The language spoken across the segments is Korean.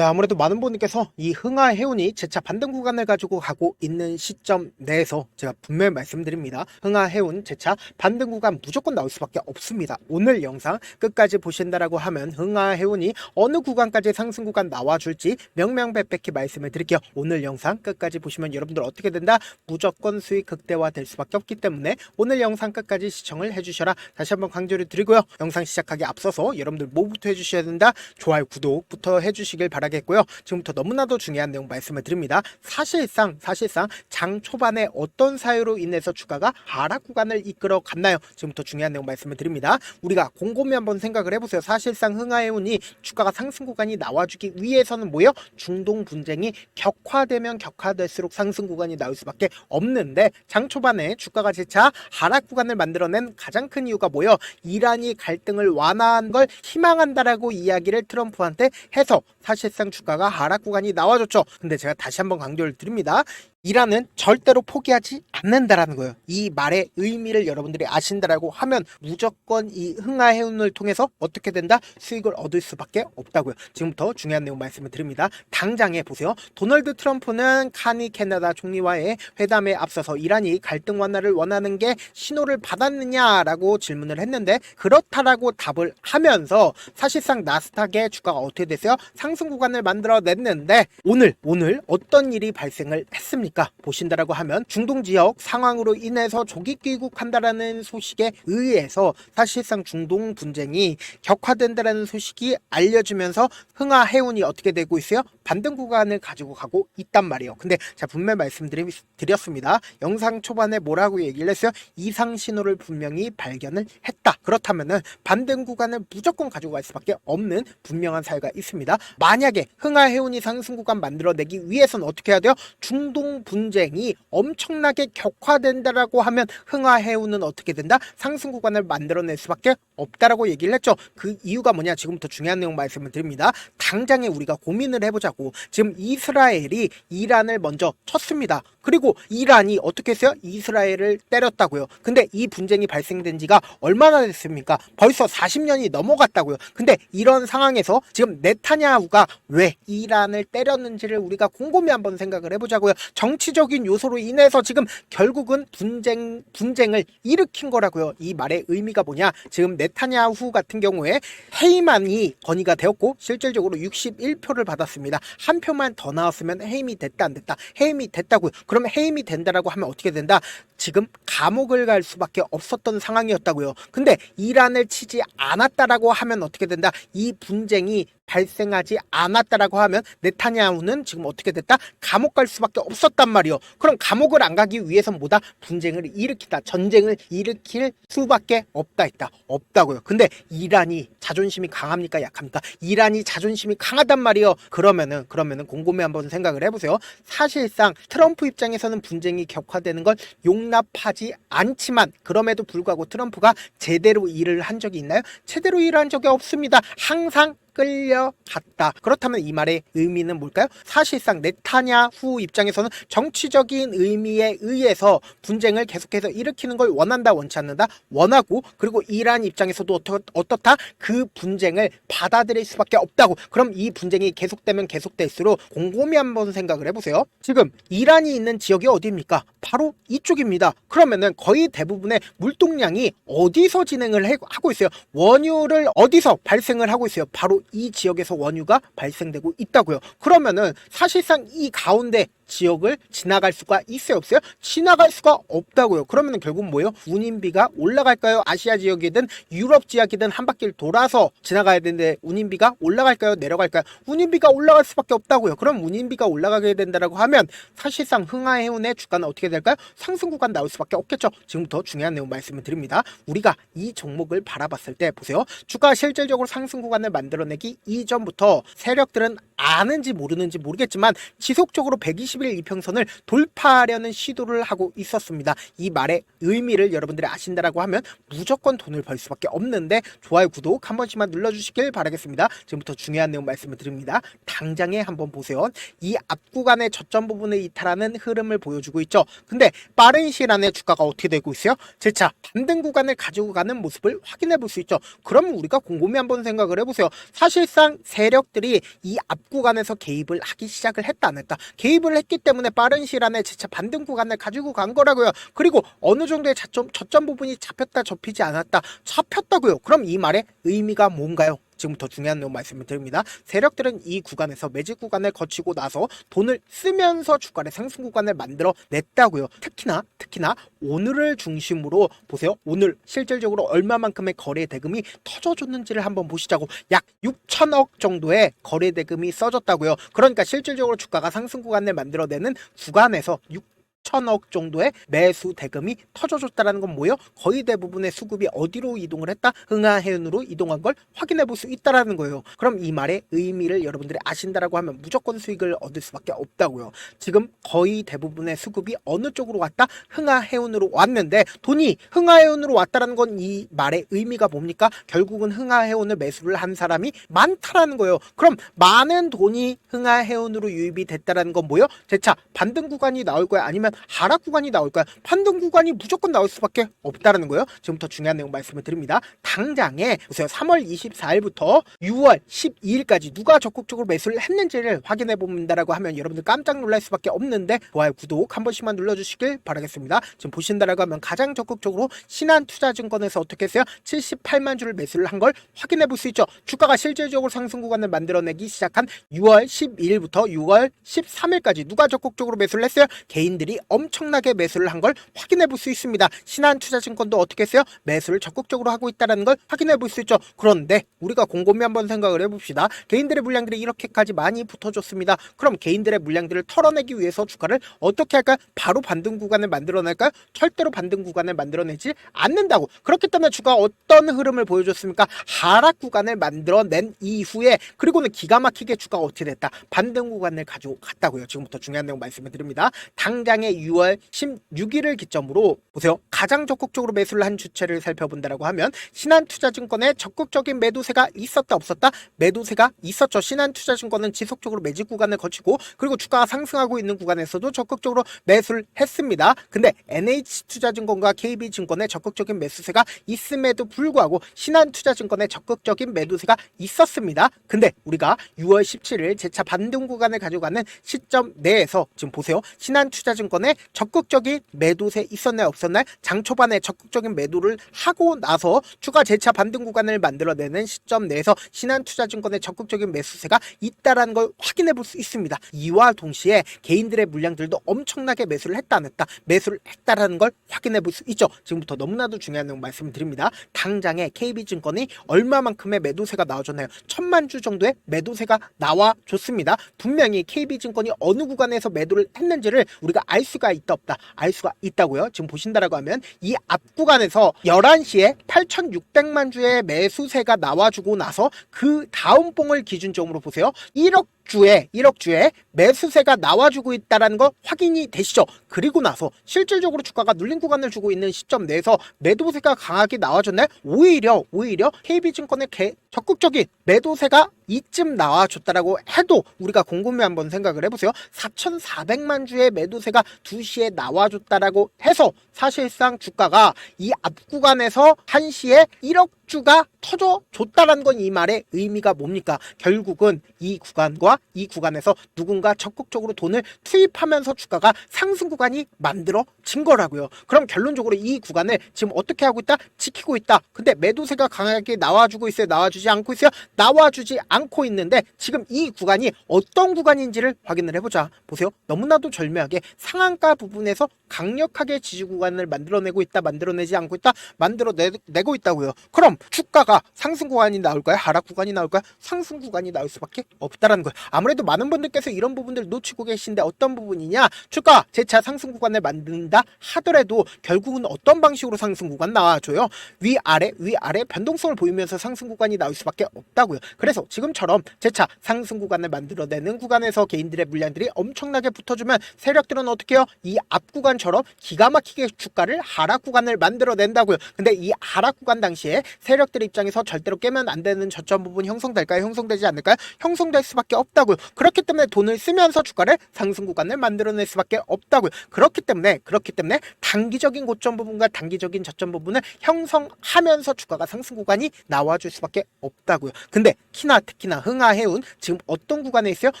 네, 아무래도 많은 분들께서 이 흥하 해운이 재차 반등 구간을 가지고 가고 있는 시점 내에서 제가 분명히 말씀드립니다. 흥하 해운 재차 반등 구간 무조건 나올 수밖에 없습니다. 오늘 영상 끝까지 보신다라고 하면 흥하 해운이 어느 구간까지 상승 구간 나와줄지 명명백백히 말씀을 드릴게요. 오늘 영상 끝까지 보시면 여러분들 어떻게 된다? 무조건 수익 극대화 될 수밖에 없기 때문에 오늘 영상 끝까지 시청을 해주셔라. 다시 한번 강조를 드리고요. 영상 시작하기 앞서서 여러분들 뭐부터 해주셔야 된다? 좋아요, 구독부터 해주시길 바 라겠고요. 지금부터 너무나도 중요한 내용 말씀을 드립니다. 사실상 사실상 장 초반에 어떤 사유로 인해서 주가가 하락 구간을 이끌어 갔나요? 지금부터 중요한 내용 말씀을 드립니다. 우리가 곰곰이 한번 생각을 해보세요. 사실상 흥하해운이 주가가 상승 구간이 나와주기 위해서는 뭐요? 중동 분쟁이 격화되면 격화될수록 상승 구간이 나올 수밖에 없는데 장 초반에 주가가 재차 하락 구간을 만들어낸 가장 큰 이유가 뭐요? 이란이 갈등을 완화한 걸 희망한다라고 이야기를 트럼프한테 해서 사실상 주가가 하락 구간이 나와줬죠. 근데 제가 다시 한번 강조를 드립니다. 이란은 절대로 포기하지 않는다라는 거예요. 이 말의 의미를 여러분들이 아신다라고 하면 무조건 이 흥하해운을 통해서 어떻게 된다? 수익을 얻을 수밖에 없다고요. 지금부터 중요한 내용 말씀을 드립니다. 당장에 보세요. 도널드 트럼프는 카니 캐나다 총리와의 회담에 앞서서 이란이 갈등 완화를 원하는 게 신호를 받았느냐라고 질문을 했는데 그렇다라고 답을 하면서 사실상 나스닥의 주가가 어떻게 됐어요? 상승 구간을 만들어 냈는데 오늘 오늘 어떤 일이 발생을 했습니까? 보신다라고 하면 중동 지역 상황으로 인해서 조기 귀국한다라는 소식에 의해서 사실상 중동 분쟁이 격화된다라는 소식이 알려지면서 흥하 해운이 어떻게 되고 있어요? 반등 구간을 가지고 가고 있단 말이에요. 근데 제가 분명히 말씀드렸습니다. 영상 초반에 뭐라고 얘기를 했어요? 이상 신호를 분명히 발견을 했다. 그렇다면은 반등 구간을 무조건 가지고 갈 수밖에 없는 분명한 사유가 있습니다. 만약에 흥하 해운이 상승 구간 만들어내기 위해서는 어떻게 해야 돼요? 중동 분쟁이 엄청나게 격화된다라고 하면 흥하 해운은 어떻게 된다? 상승 구간을 만들어낼 수밖에 없다라고 얘기를 했죠. 그 이유가 뭐냐? 지금부터 중요한 내용 말씀을 드립니다. 당장에 우리가 고민을 해보자고. 지금 이스라엘이 이란을 먼저 쳤습니다. 그리고 이란이 어떻게 했어요? 이스라엘을 때렸다고요. 근데 이 분쟁이 발생된 지가 얼마나 됐습니까? 벌써 40년이 넘어갔다고요. 근데 이런 상황에서 지금 네타냐후가 왜 이란을 때렸는지를 우리가 곰곰이 한번 생각을 해보자고요. 정 치적인 요소로 인해서 지금 결국은 분쟁 분쟁을 일으킨 거라고요. 이 말의 의미가 뭐냐? 지금 네타냐후 같은 경우에 헤이만이 건의가 되었고 실질적으로 61표를 받았습니다. 한 표만 더 나왔으면 해임이 됐다 안 됐다. 해임이 됐다고요. 그러면 해임이 된다라고 하면 어떻게 된다? 지금 감옥을 갈 수밖에 없었던 상황이었다고요. 근데 이란을 치지 않았다라고 하면 어떻게 된다? 이 분쟁이 발생하지 않았다라고 하면 네타냐후는 지금 어떻게 됐다? 감옥 갈 수밖에 없었단 말이요. 그럼 감옥을 안 가기 위해선 뭐다? 분쟁을 일으키다. 전쟁을 일으킬 수밖에 없다 했다. 없다고요. 근데 이란이 자존심이 강합니까? 약합니까? 이란이 자존심이 강하단 말이요. 그러면은 그러면은 곰곰이 한번 생각을 해 보세요. 사실상 트럼프 입장에서는 분쟁이 격화되는 걸 용납하지 않지만 그럼에도 불구하고 트럼프가 제대로 일을 한 적이 있나요? 제대로 일을 한 적이 없습니다. 항상 끌려갔다. 그렇다면 이 말의 의미는 뭘까요? 사실상 네타냐후 입장에서는 정치적인 의미에 의해서 분쟁을 계속해서 일으키는 걸 원한다, 원치 않는다, 원하고 그리고 이란 입장에서도 어떻다? 그 분쟁을 받아들일 수밖에 없다고. 그럼 이 분쟁이 계속되면 계속될수록 곰곰이 한번 생각을 해보세요. 지금 이란이 있는 지역이 어디입니까? 바로 이쪽입니다. 그러면은 거의 대부분의 물동량이 어디서 진행을 해- 하고 있어요? 원유를 어디서 발생을 하고 있어요? 바로 이 지역에서 원유가 발생되고 있다고요. 그러면은 사실상 이 가운데 지역을 지나갈 수가 있어요 없어요? 지나갈 수가 없다고요. 그러면 결국 뭐예요? 운임비가 올라갈까요? 아시아 지역이든 유럽 지역이든 한 바퀴를 돌아서 지나가야 되는데 운임비가 올라갈까요? 내려갈까요? 운임비가 올라갈 수밖에 없다고요. 그럼 운임비가 올라가게 된다라고 하면 사실상 흥하해운의 주가는 어떻게 될까요? 상승 구간 나올 수밖에 없겠죠. 지금부터 중요한 내용 말씀을 드립니다. 우리가 이 종목을 바라봤을 때 보세요. 주가 실질적으로 상승 구간을 만들어내기 이전부터 세력들은 아는지 모르는지 모르겠지만 지속적으로 120 50일 이평선을 돌파하려는 시도를 하고 있었습니다. 이 말의 의미를 여러분들이 아신다라고 하면 무조건 돈을 벌 수밖에 없는데 좋아요, 구독 한 번씩만 눌러주시길 바라겠습니다. 지금부터 중요한 내용 말씀을 드립니다. 당장에 한번 보세요. 이 앞구간의 저점 부분을 이탈하는 흐름을 보여주고 있죠. 근데 빠른 시일 안에 주가가 어떻게 되고 있어요? 재차 반등 구간을 가지고 가는 모습을 확인해 볼 수 있죠. 그럼 우리가 곰곰이 한번 생각을 해보세요. 사실상 세력들이 이 앞구간에서 개입을 하기 시작을 했다 안 했다. 개입을 했기 때문에 빠른 시일 안에 재차 반등 구간을 가지고 간 거라고요. 그리고 어느 정도의 저점, 저점 부분이 잡혔다 접히지 않았다. 잡혔다고요. 그럼 이 말의 의미가 뭔가요? 지금부터 중요한 내용 말씀을 드립니다. 세력들은 이 구간에서 매직 구간을 거치고 나서 돈을 쓰면서 주가의 상승 구간을 만들어 냈다고요. 특히나 특히나 오늘을 중심으로 보세요. 오늘 실질적으로 얼마만큼의 거래 대금이 터져줬는지를 한번 보시자고 약 6천억 정도의 거래 대금이 써졌다고요. 그러니까 실질적으로 주가가 상승 구간을 만들어내는 구간에서 6 천억 정도의 매수 대금이 터져줬다라는 건 뭐예요? 거의 대부분의 수급이 어디로 이동을 했다? 흥하해운으로 이동한 걸 확인해 볼 수 있다라는 거예요. 그럼 이 말의 의미를 여러분들이 아신다라고 하면 무조건 수익을 얻을 수밖에 없다고요. 지금 거의 대부분의 수급이 어느 쪽으로 왔다? 흥하해운으로 왔는데 돈이 흥하해운으로 왔다라는 건 이 말의 의미가 뭡니까? 결국은 흥하해운을 매수를 한 사람이 많다라는 거예요. 그럼 많은 돈이 흥하해운으로 유입이 됐다라는 건 뭐예요? 재차 반등 구간이 나올 거야? 아니면 하락 구간이 나올 거야? 반등 구간이 무조건 나올 수밖에 없다라는 거예요. 지금부터 중요한 내용 말씀을 드립니다. 당장에 보세요. 3월 24일부터 6월 12일까지 누가 적극적으로 매수를 했는지를 확인해 봅니다라고 하면 여러분들 깜짝 놀랄 수밖에 없는데 좋아요, 구독 한 번씩만 눌러주시길 바라겠습니다. 지금 보신다라고 하면 가장 적극적으로 신한투자증권에서 어떻게 했어요? 78만 주를 매수를 한 걸 확인해 볼 수 있죠. 주가가 실질적으로 상승 구간을 만들어내기 시작한 6월 12일부터 6월 13일까지 누가 적극적으로 매수를 했어요? 개인들이 엄청나게 매수를 한 걸 확인해 볼 수 있습니다. 신한투자증권도 어떻게 했어요? 매수를 적극적으로 하고 있다는 걸 확인해 볼 수 있죠. 그런데 우리가 곰곰이 한번 생각을 해봅시다. 개인들의 물량들이 이렇게까지 많이 붙어줬습니다. 그럼 개인들의 물량들을 털어내기 위해서 주가를 어떻게 할까요? 바로 반등 구간을 만들어낼까요? 절대로 반등 구간을 만들어내지 않는다고. 그렇기 때문에 주가 어떤 흐름을 보여줬습니까? 하락 구간을 만들어낸 이후에 그리고는 기가 막히게 주가가 어떻게 됐다? 반등 구간을 가지고 갔다고요. 지금부터 중요한 내용 말씀을 드립니다. 당장의 6월 16일을 기점으로 보세요. 가장 적극적으로 매수를 한 주체를 살펴본다라고 하면 신한투자증권의 적극적인 매도세가 있었다 없었다? 매도세가 있었죠. 신한투자증권은 지속적으로 매직 구간을 거치고 그리고 주가가 상승하고 있는 구간에서도 적극적으로 매수를 했습니다. 근데 NH투자증권과 KB증권의 적극적인 매수세가 있음에도 불구하고 신한투자증권의 적극적인 매도세가 있었습니다. 근데 우리가 6월 17일 재차 반등 구간을 가져가는 시점 내에서 지금 보세요. 신한투자증권의 적극적인 매도세 있었나요 없었나요? 장 초반에 적극적인 매도를 하고 나서 추가 재차 반등 구간을 만들어내는 시점 내에서 신한투자증권의 적극적인 매수세가 있다라는 걸 확인해 볼 수 있습니다. 이와 동시에 개인들의 물량들도 엄청나게 매수를 했다 안 했다 매수를 했다라는 걸 확인해 볼 수 있죠. 지금부터 너무나도 중요한 내용 말씀을 드립니다. 당장에 KB증권이 얼마만큼의 매도세가 나와줬나요? 천만 주 정도의 매도세가 나와줬습니다. 분명히 KB증권이 어느 구간에서 매도를 했는지를 우리가 알 수가 있다 없다 알 수가 있다고요. 지금 보신다라고 하면 이 앞 구간에서 11시에 8,600만 주의 매수세가 나와주고 나서 그 다음 봉을 기준점으로 보세요. 1억 주에 1억 주에 매수세가 나와주고 있다라는 거 확인이 되시죠. 그리고 나서 실질적으로 주가가 눌린 구간을 주고 있는 시점 내에서 매도세가 강하게 나와줬나요? 오히려 오히려 KB증권의 개, 적극적인 매도세가 이쯤 나와줬다라고 해도 우리가 곰곰이 한번 생각을 해보세요. 4,400만 주의 매도세가 2시에 나와줬다라고 해서 사실상 주가가 이 앞구간에서 1시에 1억 주가 터져 줬다라는 건 이 말의 의미가 뭡니까? 결국은 이 구간과 이 구간에서 누군가 적극적으로 돈을 투입하면서 주가가 상승 구간이 만들어진 거라고요. 그럼 결론적으로 이 구간을 지금 어떻게 하고 있다? 지키고 있다. 근데 매도세가 강하게 나와주고 있어요? 나와주지 않고 있어요? 나와주지 않고 있는데 지금 이 구간이 어떤 구간인지를 확인을 해보자. 보세요. 너무나도 절묘하게 상한가 부분에서 강력하게 지지 구간을 만들어내고 있다. 만들어내지 않고 있다. 만들어내고 있다고요. 그럼 주가가 상승 구간이 나올까요? 하락 구간이 나올까요? 상승 구간이 나올 수밖에 없다라는 거예요. 아무래도 많은 분들께서 이런 부분들 놓치고 계신데 어떤 부분이냐? 주가 재차 상승 구간을 만든다 하더라도 결국은 어떤 방식으로 상승 구간 나와줘요? 위아래 위아래 변동성을 보이면서 상승 구간이 나올 수밖에 없다고요. 그래서 지금처럼 재차 상승 구간을 만들어내는 구간에서 개인들의 물량들이 엄청나게 붙어주면 세력들은 어떻게 해요? 이 앞 구간처럼 기가 막히게 주가를 하락 구간을 만들어낸다고요. 근데 이 하락 구간 당시에 세력들 입장에서 절대로 깨면 안 되는 저점 부분 형성될까요? 형성되지 않을까요? 형성될 수밖에 없 다고요. 그렇기 때문에 돈을 쓰면서 주가를 상승 구간을 만들어낼 수밖에 없다고요. 그렇기 때문에 그렇기 때문에 단기적인 고점 부분과 단기적인 저점 부분을 형성하면서 주가가 상승 구간이 나와줄 수밖에 없다고요. 근데 키나 특히나 흥하해운 지금 어떤 구간에 있어요?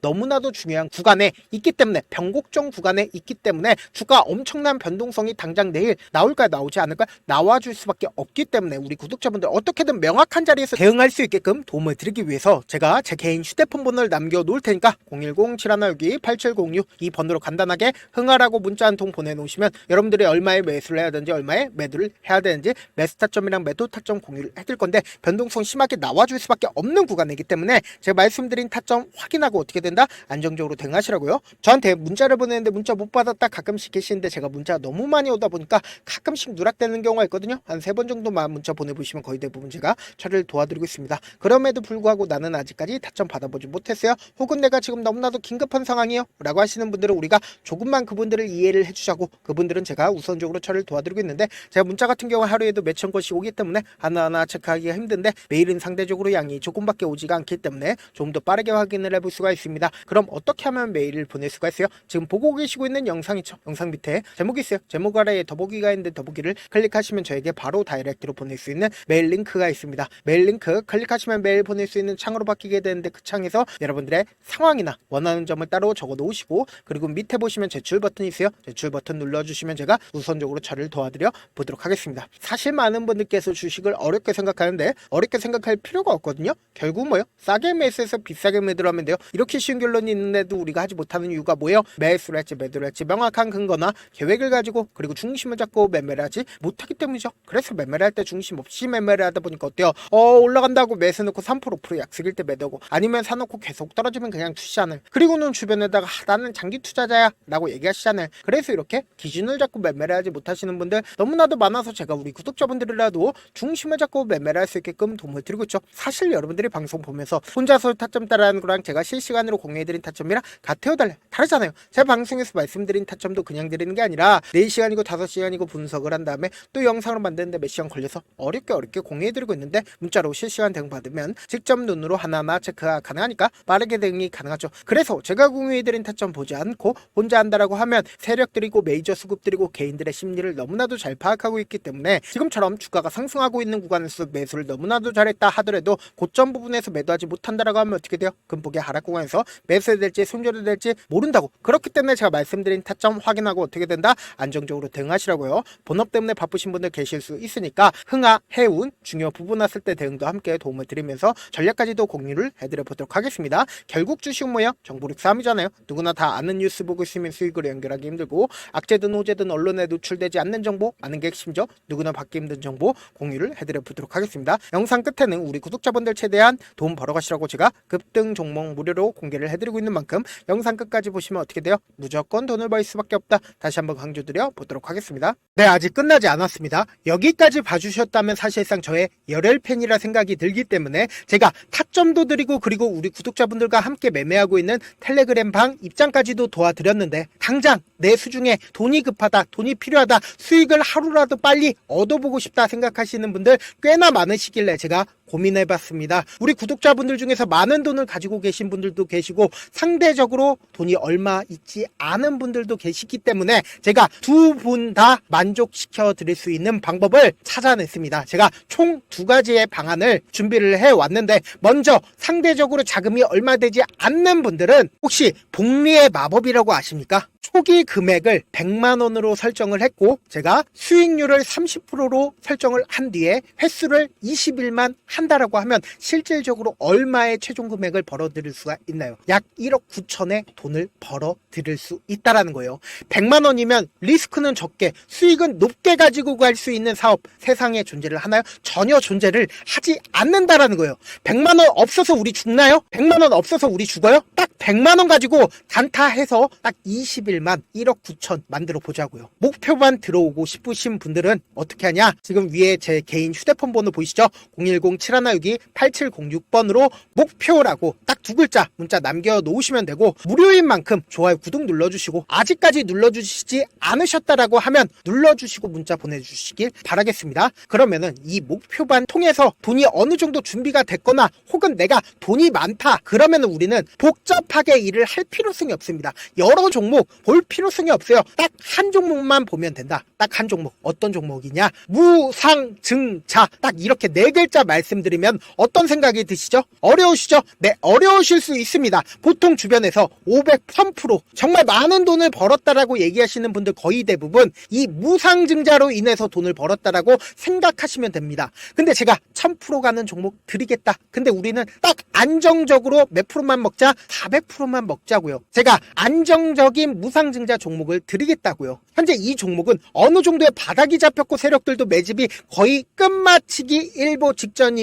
너무나도 중요한 구간에 있기 때문에 변곡점 구간에 있기 때문에 주가 엄청난 변동성이 당장 내일 나올까 나오지 않을까 나와줄 수밖에 없기 때문에 우리 구독자분들 어떻게든 명확한 자리에서 대응할 수 있게끔 도움을 드리기 위해서 제가 제 개인 휴대폰 번호를 남겨 놓을 테니까 010-7162-8706 이 번호로 간단하게 흥하라고 문자 한 통 보내놓으시면 여러분들이 얼마에 매수를 해야 되는지 얼마에 매도를 해야 되는지 매수 타점이랑 매도 타점 공유를 해드릴 건데 변동성 심하게 나와줄 수밖에 없는 구간이기 때문에 제가 말씀드린 타점 확인하고 어떻게 된다 안정적으로 대응하시라고요. 저한테 문자를 보내는데 문자 못 받았다 가끔씩 계시는데 제가 문자가 너무 많이 오다 보니까 가끔씩 누락되는 경우가 있거든요. 한 세 번 정도만 문자 보내보시면 거의 대부분 제가 처리를 도와드리고 있습니다. 그럼에도 불구하고 나는 아직까지 타점 받아보지 못했어요 혹은 내가 지금 너무나도 긴급한 상황이요? 라고 하시는 분들은 우리가 조금만 그분들을 이해를 해주자고 그분들은 제가 우선적으로 처리를 도와드리고 있는데 제가 문자 같은 경우 하루에도 몇천 건씩 오기 때문에 하나하나 체크하기가 힘든데 메일은 상대적으로 양이 조금밖에 오지가 않기 때문에 좀 더 빠르게 확인을 해볼 수가 있습니다. 그럼 어떻게 하면 메일을 보낼 수가 있어요? 지금 보고 계시고 있는 영상 있죠? 영상 밑에 제목이 있어요. 제목 아래에 더보기가 있는데 더보기를 클릭하시면 저에게 바로 다이렉트로 보낼 수 있는 메일 링크가 있습니다. 메일 링크 클릭하시면 메일 보낼 수 있는 창으로 바뀌게 되는데 그 창에서 여러분 들의 상황이나 원하는 점을 따로 적어 놓으시고 그리고 밑에 보시면 제출 버튼이 있어요. 제출 버튼 눌러주시면 제가 우선적으로 처리를 도와드려 보도록 하겠습니다. 사실 많은 분들께서 주식을 어렵게 생각하는데 어렵게 생각할 필요가 없거든요. 결국 뭐요? 싸게 매수해서 비싸게 매도를 하면 돼요. 이렇게 쉬운 결론이 있는데도 우리가 하지 못하는 이유가 뭐예요? 매수를 할지 매도를 할지 명확한 근거나 계획을 가지고 그리고 중심을 잡고 매매를 하지 못하기 때문이죠. 그래서 매매를 할 때 중심 없이 매매를 하다 보니까 어때요? 어 올라간다고 매수 넣고 3% 프로 약속일 때 매도고 아니면 사놓고 계속 떨어지면 그냥 투자하는. 그리고는 주변에다가 아, 나는 장기 투자자야 라고 얘기하시잖아요 그래서 이렇게 기준을 잡고 매매를 하지 못하시는 분들 너무나도 많아서 제가 우리 구독자분들이라도 중심을 잡고 매매를 할 수 있게끔 도움을 드리고 있죠. 사실 여러분들이 방송 보면서 혼자서 타점 따라하는 거랑 제가 실시간으로 공유해드린 타점이랑 같아요 달라요 다르잖아요. 제가 방송에서 말씀드린 타점도 그냥 드리는 게 아니라 4시간이고 5시간이고 분석을 한 다음에 또 영상을 만드는데 몇 시간 걸려서 어렵게 어렵게 공유해드리고 있는데 문자로 실시간 대응 받으면 직접 눈으로 하나하나 체크가 가능하니까 빠르게 대응이 가능하죠 그래서 제가 공유해드린 타점 보지 않고 혼자 한다라고 하면 세력들이고 메이저 수급들이고 개인들의 심리를 너무나도 잘 파악하고 있기 때문에 지금처럼 주가가 상승하고 있는 구간에서 매수를 너무나도 잘했다 하더라도 고점 부분에서 매도하지 못한다라고 하면 어떻게 돼요? 금폭의 하락 구간에서 매수해야 될지 손절해야 될지 모른다고 그렇기 때문에 제가 말씀드린 타점 확인하고 어떻게 된다? 안정적으로 대응하시라고요 본업 때문에 바쁘신 분들 계실 수 있으니까 흥하, 해운 중요 부분 왔을 때 대응도 함께 도움을 드리면서 전략까지도 공유를 해드려 보도록 하겠습니다 결국 주식 뭐야? 정보력 싸움이잖아요. 누구나 다 아는 뉴스 보고 있으면 수익으로 연결하기 힘들고 악재든 호재든 언론에 노출되지 않는 정보 아는 게 핵심이죠. 누구나 받기 힘든 정보 공유를 해드려 보도록 하겠습니다. 영상 끝에는 우리 구독자분들 최대한 돈 벌어가시라고 제가 급등 종목 무료로 공개를 해드리고 있는 만큼 영상 끝까지 보시면 어떻게 돼요? 무조건 돈을 벌 수밖에 없다. 다시 한번 강조드려 보도록 하겠습니다. 네 아직 끝나지 않았습니다. 여기까지 봐주셨다면 사실상 저의 열혈 팬이라 생각이 들기 때문에 제가 타점도 드리고 그리고 우리 구독자분들 과 함께 매매하고 있는 텔레그램 방 입장까지도 도와드렸는데 당장 내 수중에 돈이 급하다 돈이 필요하다 수익을 하루라도 빨리 얻어보고 싶다 생각하시는 분들 꽤나 많으시길래 제가 고민해봤습니다. 우리 구독자분들 중에서 많은 돈을 가지고 계신 분들도 계시고 상대적으로 돈이 얼마 있지 않은 분들도 계시기 때문에 제가 두 분 다 만족시켜 드릴 수 있는 방법을 찾아냈습니다. 제가 총 두 가지의 방안을 준비를 해 왔는데 먼저 상대적으로 자금이 얼마 되지 않는 분들은 혹시 복리의 마법이라고 아십니까? 초기 금액을 100만 원으로 설정을 했고 제가 수익률을 30%로 설정을 한 뒤에 횟수를 20일만 한다라고 하면 실질적으로 얼마의 최종 금액을 벌어 드릴 수가 있나요? 약 1억 9천의 돈을 벌어 드릴 수 있다라는 거예요. 100만 원이면 리스크는 적게 수익은 높게 가지고 갈 수 있는 사업 세상에 존재를 하나요? 전혀 존재를 하지 않는다라는 거예요. 100만 원 없어서 우리 죽나요? 100만 원 없어서 우리 죽어요? 딱 100만 원 가지고 단타해서 딱 20일만 1억 9천 만들어 보자고요. 목표만 들어오고 싶으신 분들은 어떻게 하냐? 지금 위에 제 개인 휴대폰 번호 보이시죠? 010 7162 8706번으로 목표라고 딱 두 글자 문자 남겨 놓으시면 되고 무료인 만큼 좋아요 구독 눌러주시고 아직까지 눌러주시지 않으셨다라고 하면 눌러주시고 문자 보내주시길 바라겠습니다. 그러면은 이 목표반 통해서 돈이 어느 정도 준비가 됐거나 혹은 내가 돈이 많다 그러면은 우리는 복잡하게 일을 할 필요성이 없습니다. 여러 종목 볼 필요성이 없어요. 딱 한 종목만 보면 된다. 딱 한 종목 어떤 종목이냐 무상증자 딱 이렇게 네 글자 말씀 드리면 어떤 생각이 드시죠? 어려우시죠? 네 어려우실 수 있습니다. 보통 주변에서 500, 1000% 정말 많은 돈을 벌었다라고 얘기하시는 분들 거의 대부분 이 무상증자로 인해서 돈을 벌었다라고 생각하시면 됩니다. 근데 제가 1000% 가는 종목 드리겠다. 근데 우리는 딱 안정적으로 몇 프로만 먹자 400%만 먹자고요. 제가 안정적인 무상증자 종목을 드리겠다고요. 현재 이 종목은 어느 정도의 바닥이 잡혔고 세력들도 매집이 거의 끝마치기 일보 직전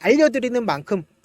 알려드리는 만큼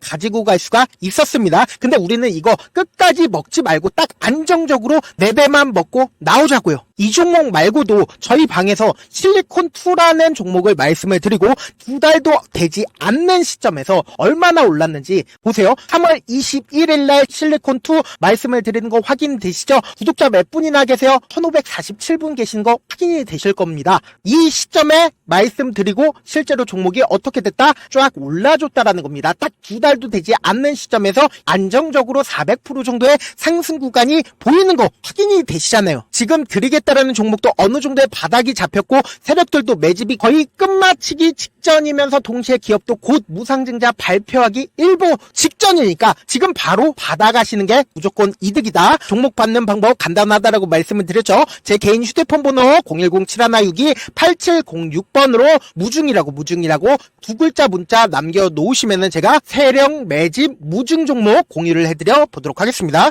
가지고 갈 수가 있었습니다. 근데 우리는 이거 끝까지 먹지 말고 딱 안정적으로 4배만 먹고 나오자고요. 이 종목 말고도 저희 방에서 실리콘2라는 종목을 말씀을 드리고 두 달도 되지 않는 시점에서 얼마나 올랐는지 보세요. 3월 21일 날 실리콘2 말씀을 드리는 거 확인되시죠? 구독자 몇 분이나 계세요? 1547분 계신 거 확인이 되실 겁니다. 이 시점에 말씀드리고 실제로 종목이 어떻게 됐다? 쫙 올라줬다라는 겁니다. 딱두 달도 되지 않는 시점에서 안정적으로 400% 정도의 상승 구간이 보이는 거 확인이 되시잖아요. 지금 드리겠다라는 종목도 어느 정도의 바닥이 잡혔고 세력들도 매집이 거의 끝마치기 직전이면서 동시에 기업도 곧 무상증자 발표하기 일보 직전이니까 지금 바로 받아가시는 게 무조건 이득이다. 종목 받는 방법 간단하다라고 말씀을 드렸죠. 제 개인 휴대폰 번호 010-7162-8706번으로 무중이라고 무중이라고 두 글자 문자 남겨 놓으시면은 제가 세력 매집 무중 종목 공유를 해드려 보도록 하겠습니다.